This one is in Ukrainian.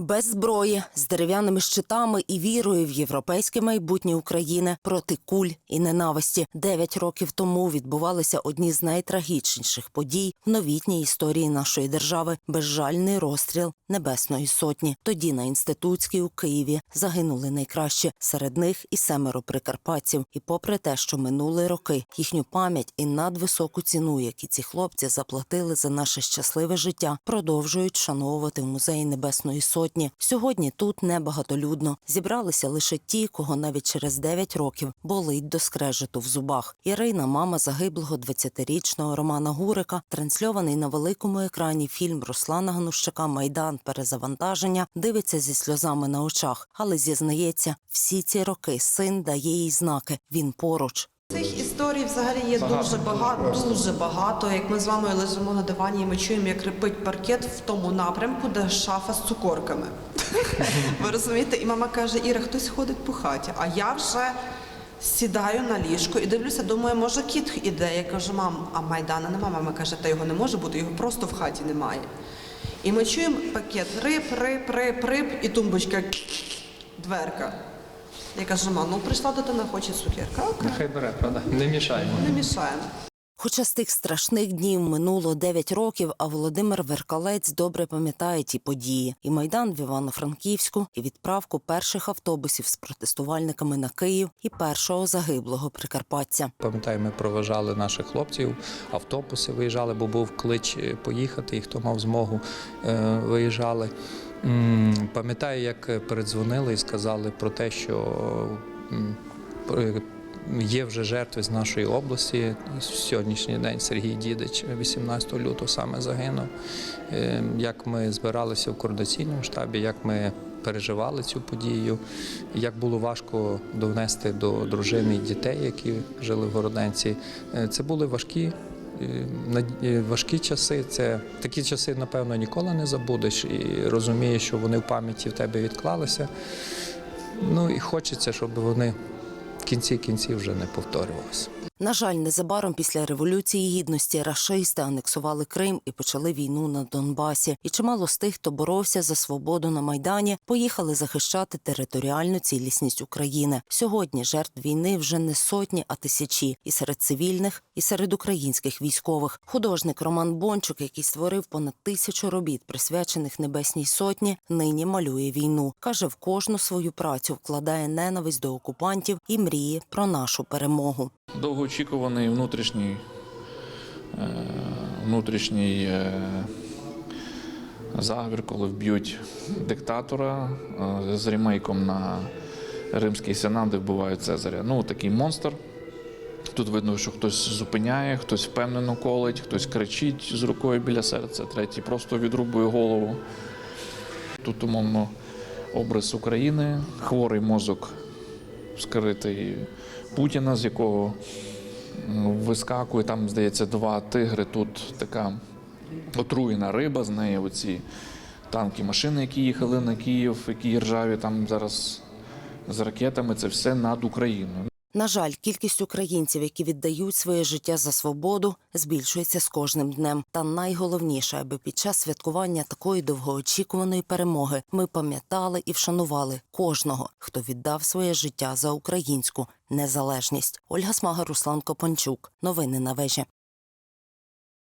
Без зброї, з дерев'яними щитами і вірою в європейське майбутнє України проти куль і ненависті. Дев'ять років тому відбувалися одні з найтрагічніших подій в новітній історії нашої держави безжальний розстріл Небесної Сотні. Тоді на інститутській у Києві загинули найкращі. Серед них і семеро прикарпатців. І попри те, що минули роки, їхню пам'ять і надвисоку ціну, які ці хлопці заплатили за наше щасливе життя, продовжують вшановувати в музеї Небесної Сотні. Сьогодні тут небагатолюдно. Зібралися лише ті, кого навіть через 9 років болить до скрежету в зубах. Ірина, мама загиблого 20-річного Романа Гурика, трансльований на великому екрані фільм Руслана Гнущака Майдан перезавантаження, дивиться зі сльозами на очах, але зізнається, всі ці роки син дає їй знаки. Він поруч. Цих історій взагалі є дуже багато, дуже багато. Як ми з вами лежимо на дивані, і ми чуємо, як репить паркет в тому напрямку, де шафа з цукорками. Ви розумієте? І мама каже: Іра, хтось ходить по хаті. А я вже сідаю на ліжко і дивлюся, думаю, може кіт іде. Я кажу, мам, а майдана нема. Мама каже, та його не може бути, його просто в хаті немає. І ми чуємо пакет рип, рип, рип, рип, і тумбочка, дверка. Я кажу, мам, ну прийшла дитина, хоче цукерка. Окей. Нехай бере, правда? Не мішаємо. Не мішаємо. Хоча з тих страшних днів минуло 9 років, а Володимир Веркалець добре пам'ятає ті події: і майдан в Івано-Франківську, і відправку перших автобусів з протестувальниками на Київ, і першого загиблого прикарпатця. Пам'ятаю, ми проважали наших хлопців, автобуси виїжджали, бо був клич е, поїхати, і хто мав змогу, е, виїжджали. Пам'ятаю, як передзвонили і сказали про те, що є вже жертви з нашої області. Сьогоднішній день Сергій Дідич, 18 лютого, саме загинув. Е, Як ми збиралися в координаційному штабі, як ми переживали цю подію, як було важко донести до дружини і дітей, які жили в Городенці. Е, Це були важкі. Е, е, Важкі часи, це такі часи, напевно, ніколи не забудеш і розумієш, що вони в пам'яті в тебе відклалися. Ну і хочеться, щоб вони в кінці кінців вже не повторювалися. На жаль, незабаром після революції гідності рашисти анексували Крим і почали війну на Донбасі. І чимало з тих, хто боровся за свободу на майдані, поїхали захищати територіальну цілісність України. Сьогодні жертв війни вже не сотні, а тисячі, і серед цивільних, і серед українських військових. Художник Роман Бончук, який створив понад тисячу робіт, присвячених Небесній Сотні, нині малює війну. каже, в кожну свою працю вкладає ненависть до окупантів і мріє про нашу перемогу. Довгоочікуваний внутрішній, е, внутрішній е, заговір, коли вб'ють диктатора е, з ремейком на Римський сенат, де вбивають Цезаря. Ну, такий монстр. Тут видно, що хтось зупиняє, хтось впевнено колить, хтось кричить з рукою біля серця, третій просто відрубує голову. Тут, умовно, образ України, хворий мозок скритий Путіна, з якого вискакує, там, здається, два тигри, тут така отруєна риба, з неї оці танки, машини, які їхали на Київ, які ржаві там зараз з ракетами, це все над Україною. На жаль, кількість українців, які віддають своє життя за свободу, збільшується з кожним днем. Та найголовніше, аби під час святкування такої довгоочікуваної перемоги ми пам'ятали і вшанували кожного, хто віддав своє життя за українську незалежність. Ольга Смага, Руслан Копанчук. Новини на вежі.